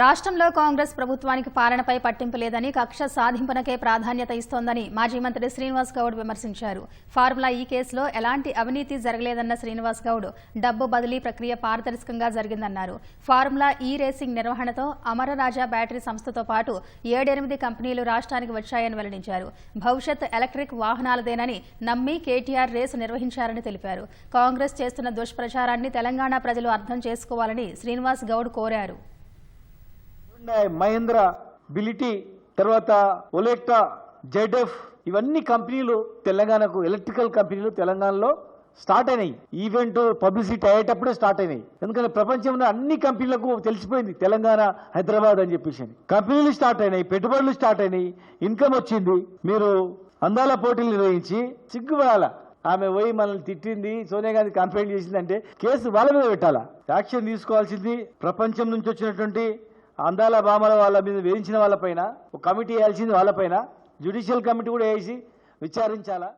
రాష్ట్రంలో కాంగ్రెస్ ప్రభుత్వానికి పాలనపై పట్టింపు లేదని కక్ష సాధింపునకే ప్రాధాన్యత ఇస్తోందని మాజీ మంత్రి శ్రీనివాస్ గౌడ్ విమర్శించారు. ఫార్ములా ఈ కేసులో ఎలాంటి అవినీతి జరగలేదన్న శ్రీనివాస్ గౌడ్ డబ్బు బదిలీ ప్రక్రియ పారదర్శకంగా జరిగిందన్నారు. ఫార్ములా ఈ రేసింగ్ నిర్వహణతో అమరరాజా బ్యాటరీ సంస్థతో పాటు ఏడెనిమిది కంపెనీలు రాష్ట్రానికి వచ్చాయని వెల్లడించారు. భవిష్యత్ ఎలక్ట్రిక్ వాహనాలదేనని నమ్మి కేటీఆర్ రేసు నిర్వహించారని తెలిపారు. కాంగ్రెస్ చేస్తున్న దుష్ప్రచారాన్ని తెలంగాణ ప్రజలు అర్థం చేసుకోవాలని శ్రీనివాస్ గౌడ్ కోరారు. మహేంద్ర బిలిటీ తర్వాత ఒలెక్టా జెడ్ఎఫ్ ఇవన్నీ కంపెనీలు తెలంగాణకు ఎలక్ట్రికల్ కంపెనీలు తెలంగాణలో స్టార్ట్ అయినాయి. ఈవెంట్ పబ్లిసిటీ అయ్యేటప్పుడే స్టార్ట్ అయినాయి. ఎందుకంటే ప్రపంచంలో అన్ని కంపెనీలకు తెలిసిపోయింది తెలంగాణ హైదరాబాద్ అని చెప్పేసి కంపెనీలు స్టార్ట్ అయినాయి పెట్టుబడులు స్టార్ట్ అయినాయి ఇన్కమ్ వచ్చింది. మీరు అందాల పోటీలు నిర్వహించి సిగ్గుపడాల? ఆమె పోయి మనల్ని తిట్టింది సోనియా గాంధీ కంప్లైంట్ చేసిందంటే కేసు వాళ్ళ మీద పెట్టాలా? యాక్షన్ తీసుకోవాల్సింది ప్రపంచం నుంచి వచ్చినటువంటి అందాల భామల వాళ్ళ మీద వేయించిన వాళ్ళపైన ఒక కమిటీ వేయాల్సింది వాళ్ళపైన జ్యుడిషియల్ కమిటీ కూడా వేసి విచారించాలా?